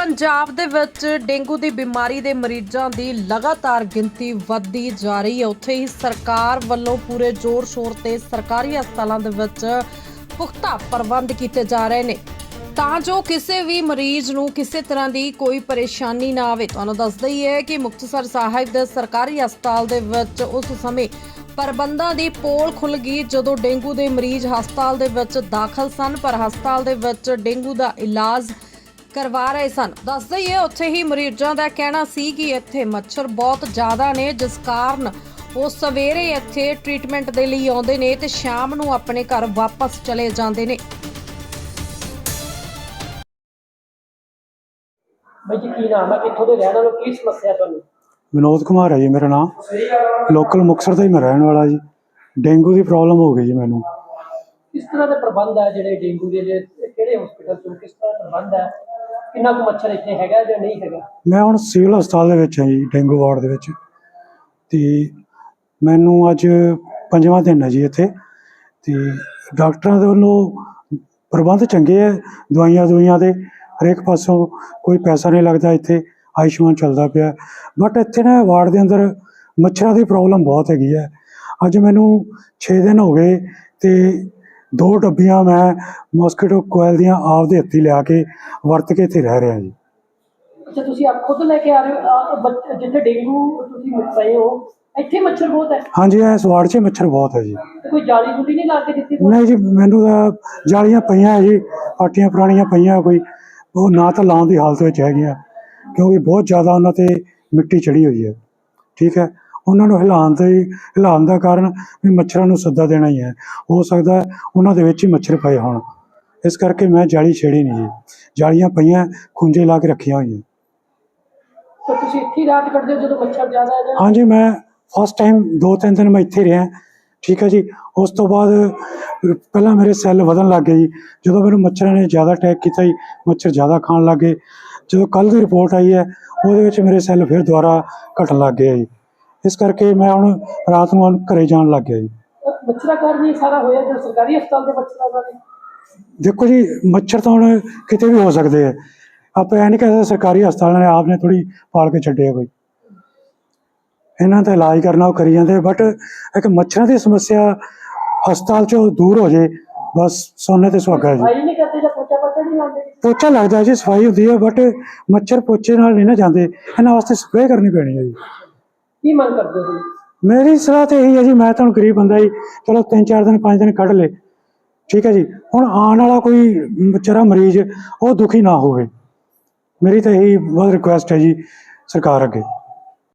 ਪੰਜਾਬ ਦੇ ਵਿੱਚ ਡੇਂਗੂ ਦੀ ਬਿਮਾਰੀ ਦੇ ਮਰੀਜ਼ਾਂ ਦੀ ਲਗਾਤਾਰ ਗਿਣਤੀ ਵੱਧਦੀ ਜਾ ਰਹੀ ਹੈ। ਉੱਥੇ ਹੀ ਸਰਕਾਰ ਵੱਲੋਂ ਪੂਰੇ ਜ਼ੋਰ-ਸ਼ੋਰ ਤੇ ਸਰਕਾਰੀ ਹਸਪਤਾਲਾਂ ਦੇ ਵਿੱਚ ਪੁਖਤਾ ਪ੍ਰਬੰਧ ਕੀਤੇ ਜਾ ਰਹੇ ਨੇ। ਤਾਂ ਜੋ ਕਿਸੇ ਵੀ ਮਰੀਜ਼ ਨੂੰ ਕਿਸੇ ਤਰ੍ਹਾਂ ਦੀ ਕੋਈ ਪਰੇਸ਼ਾਨੀ ਨਾ ਆਵੇ, ਤੁਹਾਨੂੰ ਦੱਸਦਾ ਹੀ ਹੈ ਕਿ ਮੁਕਤਸਰ ਸਾਹਿਬ ਦੇ ਸਰਕਾਰੀ ਹਸਪਤਾਲ ਦੇ ਵਿੱਚ ਉਸ ਸਮੇਂ ਪ੍ਰਬੰਧਾਂ ਦੀ ਪੋਲ ਖੁੱਲ ਗਈ ਜਦੋਂ ਡੇਂਗੂ ਦੇ ਮਰੀਜ਼ ਹਸਪਤਾਲ ਦੇ ਵਿੱਚ ਦਾਖਲ ਸਨ, ਪਰ ਹਸਪਤਾਲ ਦੇ ਵਿੱਚ ਡੇਂਗੂ ਦਾ ਇਲਾਜ ਕਰਵਾ ਰਹੇ ਸਨ। ਦੱਸਦੇ ਹੀ ਹੈ ਉੱਥੇ ਹੀ ਮਰੀਜ਼ਾਂ ਦਾ ਕਹਿਣਾ ਸੀ ਕਿ ਇੱਥੇ ਮੱਛਰ ਬਹੁਤ ਜ਼ਿਆਦਾ ਨੇ ਜਿਸ ਕਾਰਨ ਉਹ ਸਵੇਰੇ ਇੱਥੇ ਟ੍ਰੀਟਮੈਂਟ ਦੇ ਲਈ ਆਉਂਦੇ ਨੇ ਤੇ ਸ਼ਾਮ ਨੂੰ ਆਪਣੇ ਘਰ ਵਾਪਸ ਚਲੇ ਜਾਂਦੇ ਨੇ। ਬਾਈ ਜੀ ਕੀ ਨਾਮ ਹੈ? ਕਿੱਥੋਂ ਦੇ ਰਹਿਣ ਵਾਲੇ ਹੋ? ਕੀ ਸਮੱਸਿਆ ਤੁਹਾਨੂੰ? ਵਿਨੋਦ ਕੁਮਾਰ ਹੈ ਜੀ ਮੇਰਾ ਨਾਮ। ਲੋਕਲ ਮੁਕਤਸਰ ਦਾ ਹੀ ਮੈਂ ਰਹਿਣ ਵਾਲਾ ਜੀ। ਡੇਂਗੂ ਦੀ ਪ੍ਰੋਬਲਮ ਹੋ ਗਈ ਜੀ ਮੈਨੂੰ। ਕਿਸ ਤਰ੍ਹਾਂ ਦੇ ਪ੍ਰਬੰਧ ਹੈ ਜਿਹੜੇ ਡੇਂਗੂ ਦੇ ਜੇ ਕਿਹੜੇ ਹਸਪੀਟਲ ਤੋਂ ਕਿਸ ਤਰ੍ਹਾਂ ਦਾ ਪ੍ਰਬੰਧ ਹੈ? ਕਿੰਨਾ ਕੁ ਮੱਛਰ ਇੱਥੇ ਹੈਗਾ ਜਾਂ ਨਹੀਂ ਹੈਗਾ? ਮੈਂ ਹੁਣ ਸਿਵਲ ਹਸਪਤਾਲ ਦੇ ਵਿੱਚ ਹਾਂ ਜੀ, ਡੇਂਗੂ ਵਾਰਡ ਦੇ ਵਿੱਚ। ਤੇ ਮੈਨੂੰ ਅੱਜ ਪੰਜਵਾਂ ਦਿਨ ਹੈ ਜੀ ਇੱਥੇ। ਤੇ ਡਾਕਟਰਾਂ ਦੇ ਵੱਲੋਂ ਪ੍ਰਬੰਧ ਚੰਗੇ ਹੈ ਦਵਾਈਆਂ ਦਵਾਈਆਂ ਦੇ। ਹਰੇਕ ਪਾਸੋਂ ਕੋਈ ਪੈਸਾ ਨਹੀਂ ਲੱਗਦਾ ਇੱਥੇ, ਆਯੁਸ਼ਮਾਨ ਚੱਲਦਾ ਪਿਆ। ਬਟ ਇੱਥੇ ਨਾ ਵਾਰਡ ਦੇ ਅੰਦਰ ਮੱਛਰਾਂ ਦੀ ਪ੍ਰੋਬਲਮ ਬਹੁਤ ਹੈਗੀ ਹੈ ਅੱਜ ਮੈਨੂੰ 6 ਦਿਨ ਹੋ ਗਏ ਤੇ ਦੋ ਡੱਬੀਆਂ ਮੈਂ ਮੋਸਕੀਟੋ ਕੋਇਲ ਦੀਆਂ ਆਪਦੇ ਹੱਥੀ ਲਿਆ ਕੇ ਵਰਤ ਕੇ ਇੱਥੇ ਰਹਿ ਰਿਹਾ ਜੀ। ਅੱਛਾ ਤੁਸੀਂ ਆਪ ਖੁਦ ਲੈ ਕੇ ਆ ਰਹੇ ਹੋ? ਜਿੱਥੇ ਡੇਂਗੂ ਤੁਸੀਂ ਪਏ ਹੋ ਇੱਥੇ ਮੱਛਰ ਬਹੁਤ ਹੈ। ਹਾਂਜੀ ਇਸ ਵਾਰਡ 'ਚ ਮੱਛਰ ਬਹੁਤ ਹੈ ਜੀ। ਕੋਈ ਜਾਲੀ ਜੁਲੀ ਨਹੀਂ ਲਾ ਕੇ ਦਿੱਤੀ? ਨਹੀਂ ਜੀ ਮੈਨੂੰ ਤਾਂ ਜਾਲੀਆਂ ਪਈਆਂ ਹੈ ਜੀ ਪਾਟੀਆਂ ਪੁਰਾਣੀਆਂ ਪਈਆਂ ਕੋਈ। ਉਹ ਨਾ ਤਾਂ ਲਾਉਣ ਦੀ ਹਾਲਤ ਵਿੱਚ ਹੈਗੀਆਂ ਕਿਉਂਕਿ ਬਹੁਤ ਜ਼ਿਆਦਾ ਉਹਨਾਂ ਤੇ ਮਿੱਟੀ ਚੜੀ ਹੋਈ ਹੈ। ਠੀਕ ਹੈ ਉਹਨਾਂ ਨੂੰ ਹਿਲਾਉਣ ਤੇ ਹਿਲਾਉਣ ਦਾ ਕਾਰਨ ਵੀ ਮੱਛਰਾਂ ਨੂੰ ਸੱਦਾ ਦੇਣਾ ਹੀ ਹੈ। ਹੋ ਸਕਦਾ ਹੈ ਉਹਨਾਂ ਦੇ ਵਿੱਚ ਹੀ ਮੱਛਰ ਪਏ ਹੋਣ। ਇਸ ਕਰਕੇ ਮੈਂ ਜਾਲੀ ਛੇੜੀ ਨਹੀਂ ਜੀ। ਜਾਲੀਆਂ ਪਈਆਂ ਖੁੰਝੇ ਲਾ ਕੇ ਰੱਖੀਆਂ ਹੋਈਆਂ। ਤਾਂ ਤੁਸੀਂ ਇੱਥੇ ਹੀ ਰਾਤ ਕੱਢਦੇ ਹੋ ਜਦੋਂ ਮੱਛਰ ਜ਼ਿਆਦਾ ਹੈ ਜਾਂ ਹਾਂਜੀ ਮੈਂ ਫਸਟ ਟਾਈਮ ਦੋ ਤਿੰਨ ਦਿਨ ਮੈਂ ਇੱਥੇ ਰਿਹਾ। ਠੀਕ ਹੈ ਜੀ। ਉਸ ਤੋਂ ਬਾਅਦ ਪਹਿਲਾਂ ਮੇਰੇ ਸੈੱਲ ਵਧਣ ਲੱਗ ਗਏ ਜੀ। ਜਦੋਂ ਮੈਨੂੰ ਮੱਛਰਾਂ ਨੇ ਜ਼ਿਆਦਾ ਅਟੈਕ ਕੀਤਾ ਜੀ ਮੱਛਰ ਜ਼ਿਆਦਾ ਖਾਣ ਲੱਗ ਗਏ। ਜਦੋਂ ਕੱਲ ਦੀ ਰਿਪੋਰਟ ਆਈ ਹੈ ਉਹਦੇ ਵਿੱਚ ਮੇਰੇ ਸੈੱਲ ਫਿਰ ਦੁਬਾਰਾ ਘਟਣ ਲੱਗ ਗਏ ਜੀ। ਇਸ ਕਰਕੇ ਮੈਂ ਹੁਣ ਰਾਤ ਨੂੰ ਘਰੇ ਜਾਣ ਲੱਗ ਗਿਆ ਜੀ। ਉਹ ਮੱਛਰਾਂ ਕਾਰਨ ਹੀ ਸਾਰਾ ਹੋਇਆ ਜੋ ਸਰਕਾਰੀ ਹਸਪਤਾਲ ਦੇ ਮੱਛਰਾਂ ਦਾ ਨੇ ਦੇਖੋ ਜੀ ਮੱਛਰ ਤਾਂ ਹੁਣ ਕਿਤੇ ਵੀ ਹੋ ਸਕਦੇ ਆ। ਆਪਾਂ ਇਹ ਨਹੀਂ ਕਹਿੰਦੇ ਸਰਕਾਰੀ ਹਸਪਤਾਲਾਂ ਨੇ ਆਪ ਨੇ ਥੋੜੀ ਪਾਲ ਕੇ ਛੱਡਿਆ ਕੋਈ। ਇਹਨਾਂ ਦਾ ਇਲਾਜ ਕਰਨਾ ਉਹ ਕਰੀ ਜਾਂਦੇ ਬਟ ਇੱਕ ਮੱਛਰਾਂ ਦੀ ਸਮੱਸਿਆ ਹਸਪਤਾਲ ਚੋਂ ਦੂਰ ਹੋ ਜੇ ਬਸ ਸੋਨੇ ਤੇ ਸੁਹਾਗਾ ਜੀ। ਸਫ਼ਾਈ ਨਹੀਂ ਕਰਦੇ ਜਾਂ ਪੋਚਾ ਪੋਚਾ ਨਹੀਂ ਲਾਉਂਦੇ? ਪੋਚਾ ਲੱਗਦਾ ਜੀ ਸਫ਼ਾਈ ਹੁੰਦੀ ਹੈ ਬਟ ਮੱਛਰ ਪੋਚੇ ਨਾਲ ਨਹੀਂ ਨਾ ਜਾਂਦੇ। ਇਹਨਾਂ ਵਾਸਤੇ ਸਪਰੇਅ ਕਰਨੀ ਪੈਣੀ ਹੈ ਜੀ। ਕੀ ਮੰਗ ਕਰਦੇ ਹੋ? ਮੇਰੀ ਸਲਾਹ ਤੇ ਇਹੀ ਹੈ ਜੀ ਮੈਂ ਤੁਹਾਨੂੰ ਗਰੀਬ ਬੰਦਾ ਜੀ ਚਲੋ ਤਿੰਨ ਚਾਰ ਦਿਨ ਪੰਜ ਦਿਨ ਕੱਢ ਲੇ। ਠੀਕ ਹੈ ਜੀ? ਹੁਣ ਆਉਣ ਵਾਲਾ ਕੋਈ ਵਿਚਾਰਾ ਮਰੀਜ਼ ਉਹ ਦੁਖੀ ਨਾ ਹੋਵੇ। ਮੇਰੀ ਤਾਂ ਇਹੀ ਬਹੁਤ ਰਿਕੁਐਸਟ ਹੈ ਜੀ ਸਰਕਾਰ ਅੱਗੇ।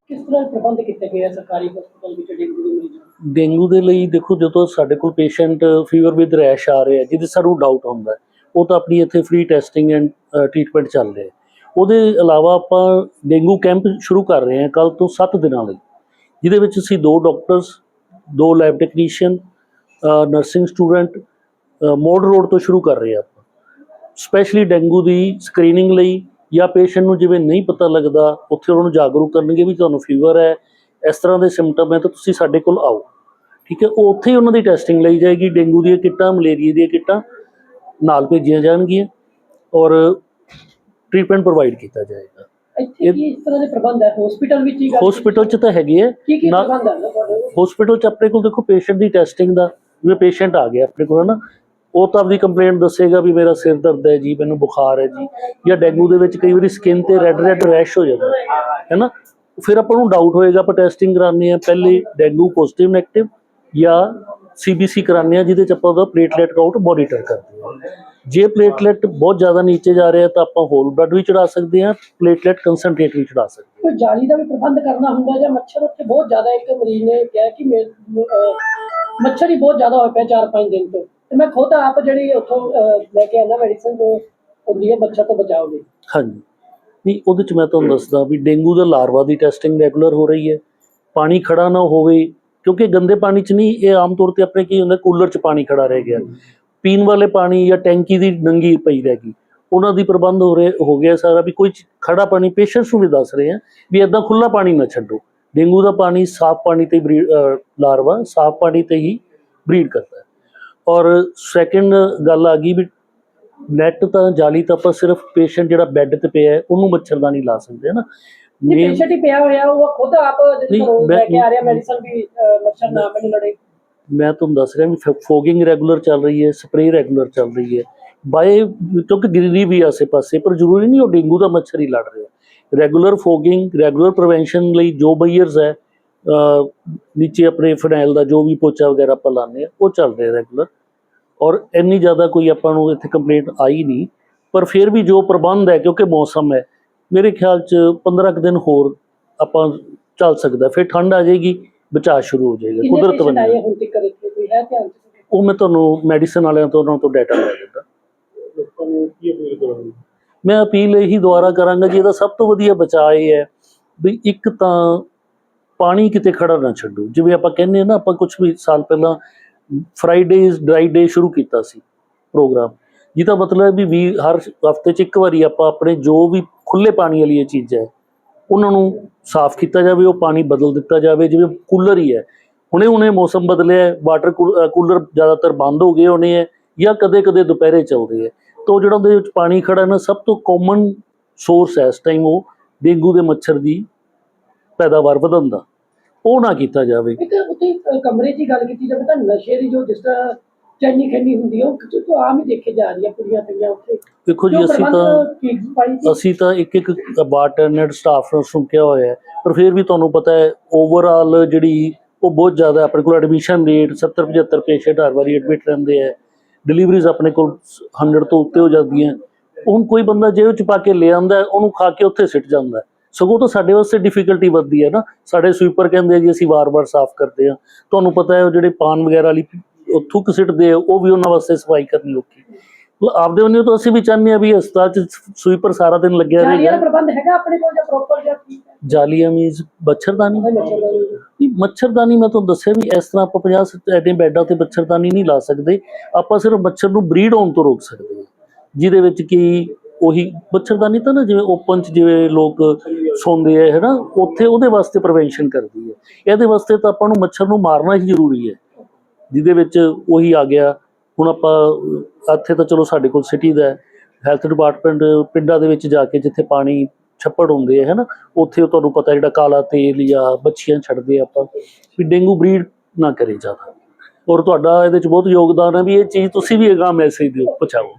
ਕਿਸ ਤਰ੍ਹਾਂ ਦੇ ਪ੍ਰਬੰਧ ਕੀਤੇ ਗਏ ਆ ਸਰਕਾਰੀ ਹਸਪਤਾਲ ਵਿੱਚ ਡੇਂਗੂ ਦੇ ਮਰੀਜ਼ਾਂ? ਡੇਂਗੂ ਦੇ ਲਈ ਦੇਖੋ ਜਦੋਂ ਸਾਡੇ ਕੋਲ ਪੇਸ਼ੈਂਟ ਫੀਵਰ ਵਿਦ ਰੈਸ਼ ਆ ਰਹੇ ਆ ਜਿਹਦੇ ਸਾਨੂੰ ਡਾਊਟ ਹੁੰਦਾ ਉਹ ਤਾਂ ਆਪਣੀ ਇੱਥੇ ਫ੍ਰੀ ਟੈਸਟਿੰਗ ਐਂਡ ਟ੍ਰੀਟਮੈਂਟ ਚੱਲ ਰਿਹਾ ਹੈ। ਉਹਦੇ ਇਲਾਵਾ ਆਪਾਂ ਡੇਂਗੂ ਕੈਂਪ ਸ਼ੁਰੂ ਕਰ ਰਹੇ ਹਾਂ ਕੱਲ ਤੋਂ 7 ਦਿਨਾਂ ਲਈ। ਜਿਹਦੇ ਵਿੱਚ ਅਸੀਂ ਦੋ ਡਾਕਟਰਸ ਦੋ ਲੈਬ ਟੈਕਨੀਸ਼ੀਅਨ ਨਰਸਿੰਗ ਸਟੂਡੈਂਟ ਮੋਡ ਰੋਡ ਤੋਂ ਸ਼ੁਰੂ ਕਰ ਰਹੇ ਹਾਂ ਆਪਾਂ। ਸਪੈਸ਼ਲੀ ਡੇਂਗੂ ਦੀ ਸਕਰੀਨਿੰਗ ਲਈ ਜਾਂ ਪੇਸ਼ੈਂਟ ਨੂੰ ਜਿਵੇਂ ਨਹੀਂ ਪਤਾ ਲੱਗਦਾ, ਉੱਥੇ ਉਹਨਾਂ ਨੂੰ ਜਾਗਰੂਕ ਕਰਨਗੇ ਵੀ ਤੁਹਾਨੂੰ ਫੀਵਰ ਹੈ, ਇਸ ਤਰ੍ਹਾਂ ਦੇ ਸਿੰਪਟਮ ਹੈ ਤਾਂ ਤੁਸੀਂ ਸਾਡੇ ਕੋਲ ਆਓ। ਠੀਕ ਹੈ, ਉਹ ਉੱਥੇ ਹੀ ਉਹਨਾਂ ਦੀ ਟੈਸਟਿੰਗ ਲਈ ਜਾਏਗੀ, ਡੇਂਗੂ ਦੀਆਂ ਕਿੱਟਾਂ ਮਲੇਰੀਆ ਦੀਆਂ ਕਿੱਟਾਂ ਨਾਲ ਭੇਜੀਆਂ ਜਾਣਗੀਆਂ। ਔਰ ਟ੍ਰੀਟਮੈਂਟ ਪ੍ਰੋਵਾਈਡ ਕੀਤਾ ਜਾਏਗਾ। ਇੱਥੇ ਕੀ ਇਸ ਤਰ੍ਹਾਂ ਦੇ ਪ੍ਰਬੰਧ ਹੈ? ਹਸਪੀਟਲ ਵਿੱਚ ਹੀ ਹਸਪੀਟਲ 'ਚ ਤਾਂ ਹੈਗੇ ਹੈ ਕੀ ਕੀ ਪ੍ਰਬੰਧ ਹੈ? ਤੁਹਾਡੇ ਹਸਪੀਟਲ 'ਚ ਆਪਣੇ ਕੋਲ ਦੇਖੋ ਪੇਸ਼ੈਂਟ ਦੀ ਟੈਸਟਿੰਗ ਦਾ ਜਿਵੇਂ ਪੇਸ਼ੈਂਟ ਆ ਗਿਆ ਆਪਣੇ ਕੋਲ ਹੈ ਨਾ ਉਹ ਤਾਂ ਆਪਣੀ ਕੰਪਲੇਂਟ ਦੱਸੇਗਾ ਵੀ ਮੇਰਾ ਸਿਰ ਦਰਦ ਹੈ ਜੀ ਮੈਨੂੰ ਬੁਖਾਰ ਹੈ ਜੀ। ਜਾਂ ਡੇਂਗੂ ਦੇ ਵਿੱਚ ਕਈ ਵਾਰੀ ਸਕਿਨ ਤੇ ਰੈੱਡ ਰੈੱਡ ਰੈਸ਼ ਹੋ ਜਾਂਦਾ ਹੈ ਹੈ ਨਾ ਫਿਰ ਆਪਾਂ ਨੂੰ ਡਾਊਟ ਹੋਏਗਾ ਆਪਾਂ ਟੈਸਟਿੰਗ ਕਰਾਉਂਦੇ ਆ ਪਹਿਲੇ ਡੇਂਗੂ ਪੋਜ਼ਿਟਿਵ ਨੈਗੇਟਿਵ ਜਾਂ ਸੀਬੀਸੀ ਕਰਾਉਂਦੇ ਆ ਜਿਹਦੇ ਚ ਆਪਾਂ ਉਹਦਾ ਪਲੇਟਲੈਟ ਕਾਊਂਟ ਮੋਨੀਟਰ ਕਰਦੇ ਹਾਂ। ਜੇ ਪਲੇਟਲੈਟ ਬਹੁਤ ਜ਼ਿਆਦਾ ਨੀਚੇ ਜਾ ਰਿਹਾ ਤਾਂ ਆਪਾਂ ਹੋਲ ਬਲੱਡ ਵੀ ਚੜਾ ਸਕਦੇ ਹਾਂ ਪਲੇਟਲੈਟ ਕਨਸੈਂਟਰੇਟ ਵੀ ਚੜਾ ਸਕਦੇ ਕੋਈ ਜਾਲੀ ਦਾ ਵੀ ਪ੍ਰਬੰਧ ਕਰਨਾ ਹੁੰਦਾ ਜਾਂ ਮੱਛਰ ਉੱਥੇ ਬਹੁਤ ਜ਼ਿਆਦਾ ਇੱਕ ਮਰੀਜ਼ ਨੇ ਕਿਹਾ ਕਿ ਮੱਛਰ ਹੀ ਬਹੁਤ ਜ਼ਿਆਦਾ ਹੋਇਆ ਪਿਆ 4-5 ਦਿਨ ਤੋਂ। ਤੇ ਮੈਂ ਖੁਦ ਆਪ ਜਿਹੜੀ ਉੱਥੋਂ ਲੈ ਕੇ ਆਉਂਦਾ ਮੈਡੀਸਨ ਜੋ ਹੁੰਦੀ ਹੈ ਮੱਛਰ ਤੋਂ ਬਚਾਓ ਲਈ। ਹਾਂਜੀ। ਨਹੀਂ ਉਹਦੇ ਚ ਮੈਂ ਤੁਹਾਨੂੰ ਦੱਸਦਾ ਵੀ ਡੇਂਗੂ ਦਾ ਲਾਰਵਾ ਦੀ ਟੈਸਟਿੰਗ ਰੈਗੂਲਰ ਹੋ ਰਹੀ ਹੈ। ਪਾਣੀ ਖੜਾ ਨਾ ਹੋਵੇ ਕਿਉਂਕਿ ਗੰਦੇ ਪਾਣੀ ਚ ਨਹੀਂ, ਇਹ ਆਮ ਤੌਰ ਤੇ ਆਪਣੇ ਕੀ ਹੁੰਦਾ, ਕੂਲਰ ਚ ਪਾਣੀ ਖੜਾ ਰਹਿ ਗਿਆ। ਪੀਣ ਵਾਲੇ ਪਾਣੀ ਜਾਂ ਟੈਂਕੀ ਦੀ ਨੰਗੀ ਪਈ ਰਹਿ ਗਈ। ਉਹਨਾਂ ਦੀ ਪ੍ਰਬੰਧ ਹੋ ਰਹੇ, ਹੋ ਗਿਆ ਸਾਰਾ ਵੀ ਕੋਈ ਖੜਾ ਪਾਣੀ, ਪੇਸ਼ੈਂਟਸ ਨੂੰ ਵੀ ਦੱਸ ਰਹੇ ਆ ਵੀ ਇਦਾਂ ਖੁੱਲਾ ਪਾਣੀ ਨਾ ਛੱਡੋ। ਡੇਂਗੂ ਦਾ ਪਾਣੀ ਸਾਫ਼ ਪਾਣੀ ਤੇ ਬਰੀ- ਅਹ, ਲਾਰਵਾ ਸਾਫ਼ ਪਾਣੀ ਤੇ ਹੀ ਬਰੀਡ ਕਰਦਾ। ਹੈ ਔਰ ਸੈਕੰਡ ਗੱਲ ਆ ਗਈ ਵੀ ਨੈਟ ਤਾਂ ਜਾਲੀ ਤਾਂ ਆਪਾਂ ਸਿਰਫ ਪੇਸ਼ੈਂਟ ਜਿਹੜਾ ਬੈੱਡ ਤੇ ਪਿਆ ਉਹਨੂੰ ਮੱਛਰਦਾਨੀ ਲਾ ਸਕਦੇ ਹਾਂ ਨਾ। ਇਹ Main- ਪੇਸ਼ੈਂਟ ਹੀ ਪਿਆ ਹੋਇਆ ਉਹ ਖੁਦ ਆਪ ਜਿਹੜੀ ਨਹੀਂ, ਘਰੋਂ ਲੈ ਮੈਂ- ਕੇ ਆ ਰਿਹਾ ਮੈਡੀਸਨ ਵੀ ਅਹ, ਮੱਛਰ ਨਾ ਮੈਨੂੰ ਲੜੇ। ਮੈਂ ਤੁਹਾਨੂੰ ਦੱਸ ਰਿਹਾ ਵੀ ਫੋਗਿੰਗ ਰੈਗੂਲਰ ਚੱਲ ਰਹੀ ਹੈ ਸਪਰੇਅ ਰੈਗੂਲਰ ਚੱਲ ਰਹੀ ਹੈ। ਬਾਏ ਕਿਉਂਕਿ ਗਿਰੀ ਵੀ ਆਸੇ ਪਾਸੇ ਪਰ ਜ਼ਰੂਰੀ ਨਹੀਂ ਉਹ ਡੇਂਗੂ ਦਾ ਮੱਛਰ ਹੀ ਲੜ ਰਿਹਾ। ਰੈਗੂਲਰ ਫੋਗਿੰਗ ਰੈਗੂਲਰ ਪ੍ਰੀਵੈਂਸ਼ਨ ਲਈ ਜੋ ਬਈਅਰਸ ਹੈ ਅਹ, ਨੀਚੇ ਆਪਣੇ ਫਨੈਲ ਦਾ ਜੋ ਵੀ ਪੋਚਾ ਵਗੈਰਾ ਆਪਾਂ ਲਾਉਂਦੇ ਆ ਉਹ ਚੱਲ ਰਿਹਾ ਰੈਗੂਲਰ ਔਰ ਇੰਨੀ ਜ਼ਿਆਦਾ ਕੋਈ ਆਪਾਂ ਨੂੰ ਇੱਥੇ ਕੰਪਲੇਂਟ ਆਈ ਨਹੀਂ ਪਰ ਫਿਰ ਵੀ ਜੋ ਪ੍ਰਬੰਧ ਹੈ ਕਿਉਂਕਿ ਮੌਸਮ ਹੈ ਮੇਰੇ ਖਿਆਲ ਚ 15 ਕੁ ਦਿਨ ਹੋਰ ਆਪਾਂ ਚੱਲ ਸਕਦਾ ਫਿਰ ਠੰਡ ਆ ਜਾਏਗੀ ਬਚਾਅ ਸ਼ੁਰੂ ਹੋ ਜਾਏਗਾ ਕੁਦਰਤ ਪੇਸ਼ੈਂਟ ਆਏ ਵੱਲੋਂ ਹੁਣ ਤੱਕ ਇੱਥੇ? ਕੋਈ ਹੈ ਧਿਆਨ ਚ ਉਹ ਮੈਂ ਤੁਹਾਨੂੰ ਮੈਡੀਸਨ ਵਾਲਿਆਂ ਤੋਂ ਉਹਨਾਂ ਤੋਂ ਡਾਟਾ ਲੈ ਦਿੰਦਾ ਲੋਕਾਂ ਨੂੰ ਕੀ ਅਪੀਲ ਕਰਾਂਗੇ? ਮੈਂ ਅਪੀਲ ਇਹੀ ਦੁਆਰਾ ਕਰਾਂਗਾ ਜੀ ਇਹਦਾ ਸਭ ਤੋਂ ਵਧੀਆ ਬਚਾਅ ਇਹ ਹੈ ਵੀ ਇੱਕ ਤਾਂ ਪਾਣੀ ਕਿਤੇ ਖੜਾ ਨਾ ਛੱਡੋ। ਜਿਵੇਂ ਆਪਾਂ ਕਹਿੰਦੇ ਹਾਂ ਨਾ ਆਪਾਂ ਕੁਝ ਵੀ ਸਾਲ ਪਹਿਲਾਂ ਫਰਾਈਡੇਜ਼ ਡਰਾਈ ਡੇ ਸ਼ੁਰੂ ਕੀਤਾ ਸੀ ਪ੍ਰੋਗਰਾਮ। ਜਿਹਦਾ ਮਤਲਬ ਵੀ ਹਰ ਹਫ਼ਤੇ 'ਚ ਇੱਕ ਵਾਰੀ ਆਪਾਂ ਆਪਣੇ ਜੋ ਵੀ ਖੁੱਲੇ ਪਾਣੀ ਵਾਲੀਆਂ ਚੀਜ਼ ਹੈ। ਉਹਨਾਂ ਨੂੰ ਸਾਫ਼ ਕੀਤਾ ਜਾਵੇ, ਉਹ ਪਾਣੀ ਬਦਲ ਦਿੱਤਾ ਜਾਵੇ, ਜਿਵੇਂ ਕੂਲਰ ਹੀ ਹੈ। ਹੁਣੇ ਹੁਣੇ ਮੌਸਮ ਬਦਲਿਆ ਵਾਟਰ ਕੂਲਰ ਜ਼ਿਆਦਾਤਰ ਬੰਦ ਹੋ ਗਏ ਹੋਣੇ ਹੈ ਜਾਂ ਕਦੇ ਕਦੇ ਦੁਪਹਿਰੇ ਚੱਲਦੇ ਹੈ। ਤਾਂ ਉਹ ਜਿਹੜਾ ਉਹਦੇ ਵਿੱਚ ਪਾਣੀ ਖੜਾ ਨਾ, ਸਭ ਤੋਂ ਕਾਮਨ ਸੋਰਸ ਹੈ ਇਸ ਟਾਈਮ ਉਹ ਡੇਂਗੂ ਦੇ ਮੱਛਰ ਦੀ ਪੈਦਾਵਾਰ ਵਧਣ ਦਾ। ਉਹ ਨਾ ਕੀਤਾ ਜਾਵੇ। ਇੱਕ ਉੱਥੇ ਕਮਰੇ ਦੀ ਗੱਲ ਕੀਤੀ ਜਾਵੇ ਤਾਂ ਨਸ਼ੇ ਦੀ ਜੋ ਜਿਸ ਤਰ੍ਹਾਂ ਚੈਨੀ ਖੈਨੀ ਹੁੰਦੀ ਹੈ ਉਹ ਕਿਤੇ ਤੋਂ ਆਮ ਹੀ ਦੇਖੇ ਜਾ ਰਹੀ ਹੈ ਕੁੜੀਆਂ ਪਈਆਂ ਉੱਥੇ। ਦੇਖੋ ਜੀ ਅਸੀਂ ਤਾਂ ਅਸੀਂ ਤਾਂ ਇੱਕ ਇੱਕ ਬਾਰਟੈਂਡਰ ਸਟਾਫ ਨੂੰ ਸੁਣਕਿਆ ਹੋਇਆ ਹੈ ਪਰ ਫਿਰ ਵੀ ਤੁਹਾਨੂੰ ਪਤਾ ਹੈ ਓਵਰਆਲ ਜਿਹੜੀ ਉਹ ਬਹੁਤ ਜ਼ਿਆਦਾ ਆਪਣੇ ਕੋਲ ਐਡਮਿਸ਼ਨ ਰੇਟ 70 75 ਪੇਸ਼ੈਂਟ ਹਰ ਵਾਰੀ ਐਡਮਿਟ ਰਹਿੰਦੇ ਹੈ। ਡਿਲੀਵਰੀਜ਼ ਆਪਣੇ ਕੋਲ 100 ਤੋਂ ਉੱਤੇ ਹੋ ਜਾਂਦੀਆਂ ਹੁਣ ਕੋਈ ਬੰਦਾ ਜੇਬ ਚ ਪਾ ਕੇ ਲੈ ਆਂਦਾ ਉਹਨੂੰ ਖਾ ਕੇ ਉੱਥੇ ਸਿੱਟ ਜਾਂਦਾ। ਸਗੋਂ ਤਾਂ ਸਾਡੇ ਵਾਸਤੇ ਡਿਫਿਕਲਟੀ ਵੱਧਦੀ ਹੈ ਨਾ। ਸਾਡੇ ਸਵੀਪਰ ਕਹਿੰਦੇ ਆ ਜੀ ਅਸੀਂ ਵਾਰ-ਵਾਰ ਸਾਫ਼ ਕਰਦੇ ਹਾਂ। ਤੁਹਾਨੂੰ ਪਤਾ ਹੈ ਉਹ ਜਿਹੜੇ ਪਾਨ ਵਗੈਰਾ ਵਾਲੀ ਉਹ ਥੁੱਕ ਸਿੱਟਦੇ ਆ ਉਹ ਵੀ ਉਹਨਾਂ ਵਾਸਤੇ ਸਫ਼ਾਈ ਕਰਨੀ ਔਖੀ। ਮਤਲਬ ਆਪਦੇ ਵੱਲੋਂ ਤਾਂ ਅਸੀਂ ਵੀ ਚਾਹੁੰਦੇ ਹਾਂ ਵੀ ਹਸਪਤਾਲ ਚ ਸਵੀਪਰ ਸਾਰਾ ਦਿਨ ਲੱਗਿਆ ਜਾਲੀਆਂ ਦਾ ਰਹੇਗਾ ਪ੍ਰਬੰਧ ਹੈਗਾ ਆਪਣੇ ਕੋਲ ਜਾਂ ਪ੍ਰੋਪਰ ਜਾਂ ਜਾਲੀਆਂ ਮੀਨਸ ਮੱਛਰਦਾਨੀ? ਨਹੀਂ ਮੱਛਰਦਾਨੀ ਮੈਂ ਤੁਹਾਨੂੰ ਦੱਸਿਆ ਵੀ ਇਸ ਤਰ੍ਹਾਂ ਆਪਾਂ 50 ਐਡੇ ਬੈੱਡਾਂ ਤੇ ਮੱਛਰਦਾਨੀ ਨਹੀਂ ਲਾ ਸਕਦੇ। ਆਪਾਂ ਸਿਰਫ ਮੱਛਰ ਨੂੰ ਬਰੀਡ ਹੋਣ ਤੋਂ ਰੋਕ ਸਕਦੇ ਹਾਂ। ਜਿਹਦੇ ਵਿੱਚ ਕਿ ਉਹੀ ਮੱਛਰਦਾਨੀ ਤਾਂ ਨਾ ਜਿਵੇਂ ਓਪਨ ਚ ਜਿਵੇਂ ਲੋਕ ਸੌਂਦੇ ਆ ਹੈਨਾ? ਉੱਥੇ ਉਹਦੇ ਵਾਸਤੇ ਪ੍ਰੀਵੈਂਸ਼ਨ ਕਰਦੀ ਹੈ। ਇਹਦੇ ਵਾਸਤੇ ਤਾਂ ਆਪਾਂ ਨੂੰ ਮੱਛਰ ਨੂੰ ਮਾਰਨਾ ਹੀ ਜ਼ਰੂਰੀ ਹੈ। ਜਿਹਦੇ ਵਿੱਚ ਉਹੀ ਆ ਗਿਆ। ਹੁਣ ਆਪਾਂ, ਇੱਥੇ ਤਾਂ ਚਲੋ ਸਾਡੇ ਕੋਲ ਸਿਟੀ ਦਾ ਹੈਲਥ ਡਿਪਾਰਟਮੈਂਟ ਪਿੰਡਾਂ ਦੇ ਵਿੱਚ ਜਾ ਕੇ ਜਿੱਥੇ ਪਾਣੀ ਛੱਪੜ ਹੁੰਦੇ ਹੈ ਨਾ ਉੱਥੇ ਉਹ ਤੁਹਾਨੂੰ ਪਤਾ ਜਿਹੜਾ ਕਾਲਾ ਤੇਲ ਜਾਂ ਮੱਛੀਆਂ ਛੱਡਦੇ ਆਪਾਂ, ਵੀ ਡੇਂਗੂ ਬਰੀਡ ਨਾ ਕਰੇ ਜ਼ਿਆਦਾ। ਔਰ ਤੁਹਾਡਾ ਇਹਦੇ ਚ ਬਹੁਤ ਯੋਗਦਾਨ ਹੈ ਵੀ ਇਹ ਚੀਜ਼ ਤੁਸੀਂ ਵੀ ਅਗਾਂਹ ਮੈਸੇਜ ਦਿਓ ਪਹੁੰਚਾਓ।